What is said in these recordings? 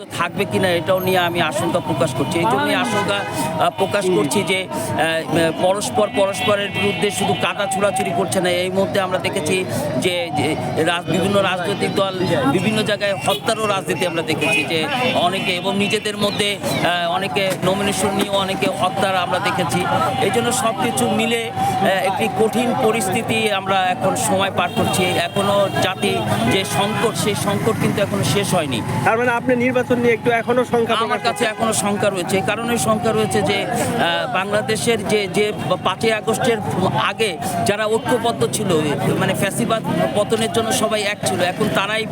থাকবে কিনা এটাও নিয়ে আমি আশঙ্কা প্রকাশ করছি। এই জন্যই আশঙ্কা প্রকাশ করছি যে পরস্পর, পরস্পরের বিরুদ্ধে শুধু কাদা ছুড়াছুড়ি করছে না। এই মুহূর্তে আমরা দেখেছি যে বিভিন্ন রাজনৈতিক দল বিভিন্ন জায়গায় হত্যারও রাজনীতি আমরা দেখেছি যে, অনেকে এবং নিজেদের মধ্যে অনেকে নমিনেশন নিয়েও অনেকে হত্যার আমরা দেখেছি। এই জন্য সব কিছু মিলে একটি কঠিন পরিস্থিতি আমরা এখন সময় পার করছি। এখনও জাতি যে সংকট, সেই সংকট কিন্তু এখনও শেষ হয়নি। তার মানে আপনি নির্বাচন নিয়ে একটু এখনও সংখ্যা আমার কাছে এখনও শঙ্কা রয়েছে। এই কারণে শঙ্কা রয়েছে যে বাংলাদেশের যে যে পাঁচই আগস্টের আগে যারা ঐক্যবদ্ধ ছিল মানে ফ্যাসিবাদ পতনের জন্য সবাই এক ছিল এখন তারাই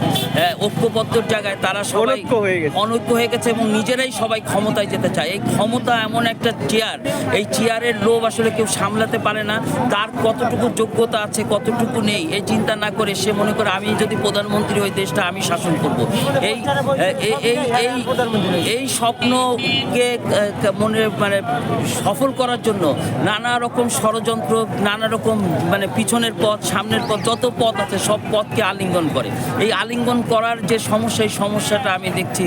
ঐক্যবদ্ধর জায়গায় তারা সবাই হয়ে অনৈক্য হয়ে গেছে এবং নিজেরাই সবাই ক্ষমতায় যেতে চায়। এই ক্ষমতা এমন একটা চেয়ার এই চেয়ারের লোভ আসলে কেউ সামলাতে পারে না। তার কতটুকু যোগ্যতা আছে কতটুকু নেই এই চিন্তা না করে সে মনে করে আমি যদি প্রধানমন্ত্রী হই দেশটা আমি শাসন করব। এই এই এই এই এই স্বপ্নকে মনে মানে সফল করার জন্য নানা রকম ষড়যন্ত্র নানা রকম মানে পিছনের পথ সামনের পথ যত পথ আছে সব পথকে আলিঙ্গন করে। এই আলিঙ্গন করার যে সমস্যা এই সমস্যাটা আমি দেখছি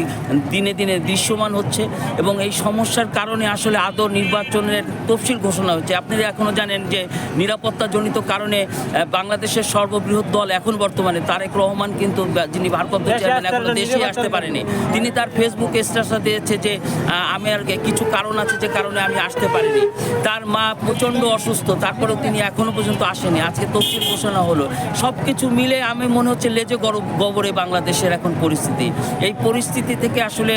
দিনে দিনে দৃশ্যমান হচ্ছে এবং এই সমস্যার কারণে আসলে আদৌ নির্বাচনের তফসিল ঘোষণা হচ্ছে। আপনারা এখনও জানেন যে নিরাপত্তাজনিত কারণে বাংলাদেশের সর্ববৃহৎ দল এখন বর্তমানে তারেক রহমান কিন্তু যিনি ভারপ্রাপ্ত চেয়ারম্যান এখনও দেশে আসতে পারেনি। তিনি তার ফেসবুক স্ট্যাটাস দিয়েছে যে আমি আর কিছু কারণ আছে যে কারণে আমি আসতে পারিনি। তার মা প্রচণ্ড অসুস্থ, তারপরেও তিনি এখনও পর্যন্ত আসেনি। আজকে তফসিল ঘোষণা হলো। সব কিছু মিলে আমি মনে হচ্ছে লেজে গরব গবরে বাংলাদেশের এখন পরিস্থিতি। এই পরিস্থিতি থেকে আসলে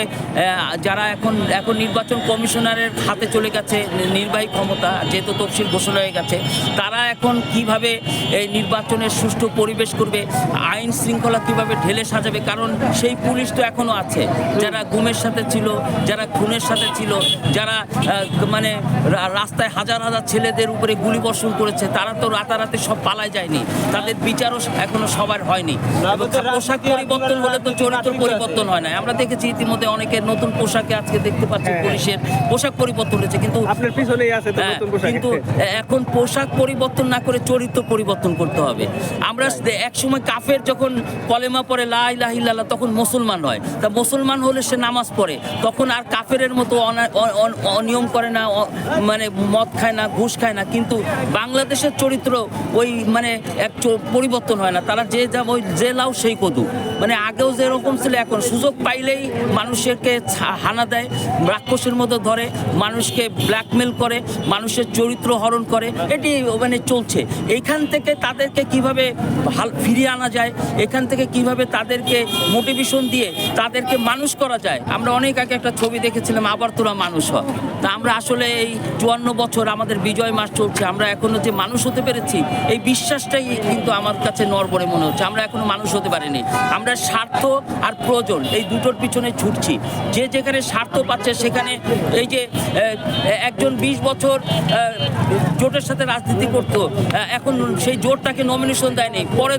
যারা এখন এখন নির্বাচন কমিশনারের হাতে চলে গেছে, নির্বাহী ক্ষমতা, যেহেতু তফসিল ঘোষণা হয়ে গেছে, তারা এখন কীভাবে এই নির্বাচনের সুষ্ঠু পরিবেশ করবে, আইন শৃঙ্খলা কীভাবে ঢেলে সাজাবে, কারণ সেই পুলিশ তো এখনও আছে। যারা গুমের সাথে ছিল যারা খুনের সাথে ছিল যারা মানে রাস্তায় হাজার হাজার ছেলেদের উপরে গুলি বর্ষণ করেছে তারা তো রাতারাতি সব পালায় যায়নি। তাদের বিচারও এখনও সবার হয়নি। পোশাক পরিবর্তন হলে তো চরিত্র পরিবর্তন হয় না। আমরা দেখেছি ইতিমধ্যে অনেকে নতুন পোশাকে আজকে দেখতে পাচ্ছি হ্যাঁ। পুলিশের পোশাক পরিবর্তন হয়েছে কিন্তু হ্যাঁ, কিন্তু এখন পোশাক পরিবর্তন না করে চরিত্র পরিবর্তন করতে হবে। আমরা এক সময় কাফের যখন কলেমা পরে লাই লাহিল্লাহ তখন মুসলমান হয়। তা মুসলমান হলে সে নামাজ পড়ে। তখন আর কাফেরের মতো অনিয়ম করে না মানে মদ খায় না, ঘুষ খায় না। কিন্তু বাংলাদেশের চরিত্র ওই মানে এক পরিবর্তন হয় না। তারা যে যা ওই যে লাও সেই কদু। মানে আগেও যেরকম ছিল, এখন সুযোগ পাইলেই মানুষকে হানা দেয়, রাক্ষসের মতো ধরে, মানুষকে ব্ল্যাকমেল করে, মানুষের চরিত্র হরণ করে। এটি মানে চলছে। এইখান থেকে তাদেরকে কীভাবে ফিরিয়ে আনা যায়, এখান থেকে কীভাবে তাদেরকে মোটিভেশন দিয়ে তাদেরকে মানুষ করা যায়। আমরা অনেক আগে একটা ছবি দেখেছিলাম আবার তোরা মানুষ হয় তা আমরা আসলে এই চুয়ান্ন বছর আমাদের বিজয় মাস চলছে আমরা এখনও যে মানুষ হতে পেরেছি এই বিশ্বাসটাই কিন্তু আমার কাছে নরবরে মনে হচ্ছে। আমরা এখনও মানুষ হতে পারিনি। আমরা স্বার্থ আর প্রয়োজন এই দুটোর পিছনে ছুটছি। যে যেখানে স্বার্থ পাচ্ছে সেখানে এই যে একজন বিশ বছর আহ, জোটের সাথে রাজনীতি করতো এখন সেই জোটটাকে নমিনেশন দেয়নি। পরে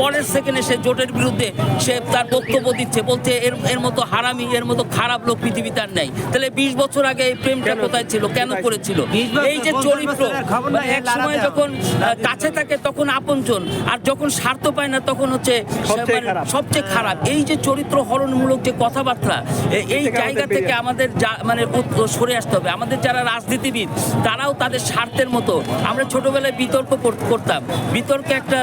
পরের সেকেন্ডে সে জোটের বিরুদ্ধে সে তার বক্তব্য দিচ্ছে বলছে এর এর মতো হারামি এর মতো খারাপ লোক পৃথিবীতে আর নেই। তাহলে বিশ বছর আগে এই প্রেমটা কোথায় ছিল? কেন করেছিল? এই যে চরিত্র মানে এক সময় যখন কাছে থাকে তখন আপনজন আর যখন স্বার্থ পায় না তখন হচ্ছে সবচেয়ে মানে খারাপ। এই যে চরিত্র হরণমূলক যে কথাবার্তা এই জায়গা থেকে আমাদের মানে সরে আসতে হবে। আমাদের যারা রাজনীতিবিদ তারাও তাদের স্বার্থের মতো। আমরা ছোটবেলায় বিতর্ক করতাম। বিতর্কে একটা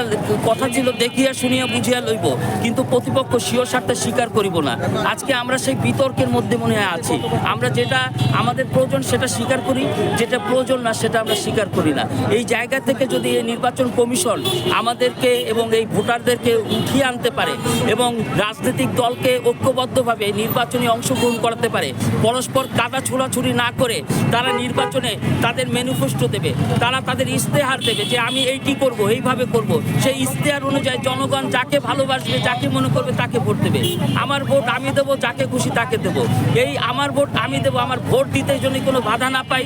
কথা ছিল দেখিয়া শুনিয়া বুঝিয়া লইব। কিন্তু প্রতিপক্ষ স্বীয় স্বার্থে স্বীকার করিব না। আজকে আমরা সেই বিতর্কের মধ্যে মনে হয় আছি। আমরা যেটা আমাদের প্রয়োজন সেটা স্বীকার করি, যেটা প্রয়োজন না সেটা আমরা স্বীকার করি না। এই জায়গা থেকে যদি এই নির্বাচন কমিশন আমাদেরকে এবং এই ভোটারদেরকে উঠিয়ে আনতে পারে এবং রাজনৈতিক দলকে ঐক্যবদ্ধভাবে নির্বাচনে অংশগ্রহণ করাতে পারে, পরস্পর কাদা ছোড়াছুড়ি না করে তারা নির্বাচনে তাদের ম্যানিফেস্টো দেবে, তারা তাদের ইশতেহার দেবে যে আমি এইটি করব, এইভাবে করব। সেই ইশতেহার অনুযায়ী জনগণ যাকে ভালোবাসবে, যাকে মনে করবে তাকে ভোট দেবে। আমার ভোট আমি দেবো, যাকে খুশি তাকে দেব। এই আমার ভোট, আমি দেবো। আমার ভোট দিতে যদি কোনো বাধা না পাই,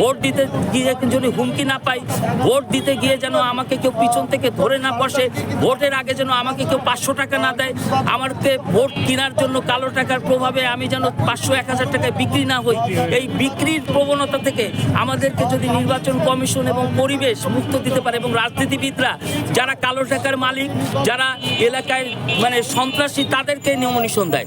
ভোট দিতে গিয়ে যদি হুমকি না পাই, ভোট দিতে গিয়ে যেন আমাকে কেউ পিছন থেকে ধরে না বসে, ভোটের আগে যেন আমাকে কেউ পাঁচশো টাকা না দেয় আমাকে ভোট কেনার জন্য কালো টাকার প্রভাবে আমি যেন পাঁচশো, এক হাজার টাকায় বিক্রি না হই, এই বিক্রির প্রবণতা থেকে আমাদেরকে যদি নির্বাচন কমিশন এবং পরিবেশ মুক্ত দিতে পারে এবং রাজনীতিবিদরা, যারা কালো টাকার মালিক, যারা এলাকায় মানে সন্ত্রাসী, তাদেরকে নমিনেশন দেয়।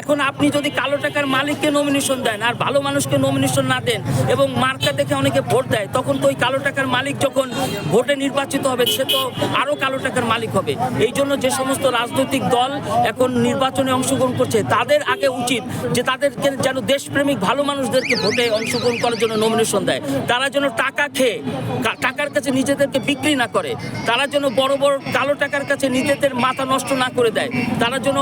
এখন আপনি যদি কালো টাকার মালিককে নমিনেশন দেন আর ভালো মানুষকে নমিনেশন না দেন এবং মার্কা দেখে অনেকে ভোট দেয়, তখন তো ওই কালো টাকার মালিক যখন ভোটে নির্বাচিত হবে, সে তো আরও কালো টাকার মালিক হবে। এই জন্য যে সমস্ত রাজনৈতিক দল এখন নির্বাচনে অংশগ্রহণ করছে, তাদের আগে উচিত যে তাদেরকে যেন দেশপ্রেমিক ভালো মানুষদেরকে ভোটে অংশগ্রহণ করার জন্য নমিনেশন দেয়। তারা যেন টাকা খেয়ে টাকার কাছে নিজেদেরকে বিক্রি না করে, তারা যেন বড় বড় কালো টাকার কাছে নিজেদের মাথা নষ্ট না করে দেয়, তারা যেন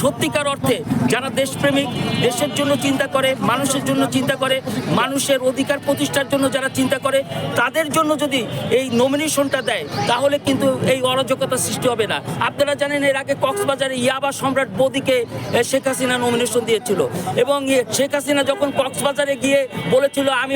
সত্যিকার অর্থে যারা দেশপ্রেমিক, দেশের জন্য চিন্তা করে, মানুষের জন্য চিন্তা করে, মানুষের অধিকার প্রতিষ্ঠার জন্য যারা চিন্তা করে, তাদের জন্য যদি এই নমিনেশনটা দেয়, তাহলে কিন্তু এই অরাজকতা সৃষ্টি হবে না। আপনারা জানেন, এর আগে কক্সবাজারে ইয়াবা সম্রাট বদিকে শেখ হাসিনা নমিনেশন দিয়েছিল। এবং শেখ হাসিনা যখন কক্সবাজারে গিয়ে বলেছিল, আমি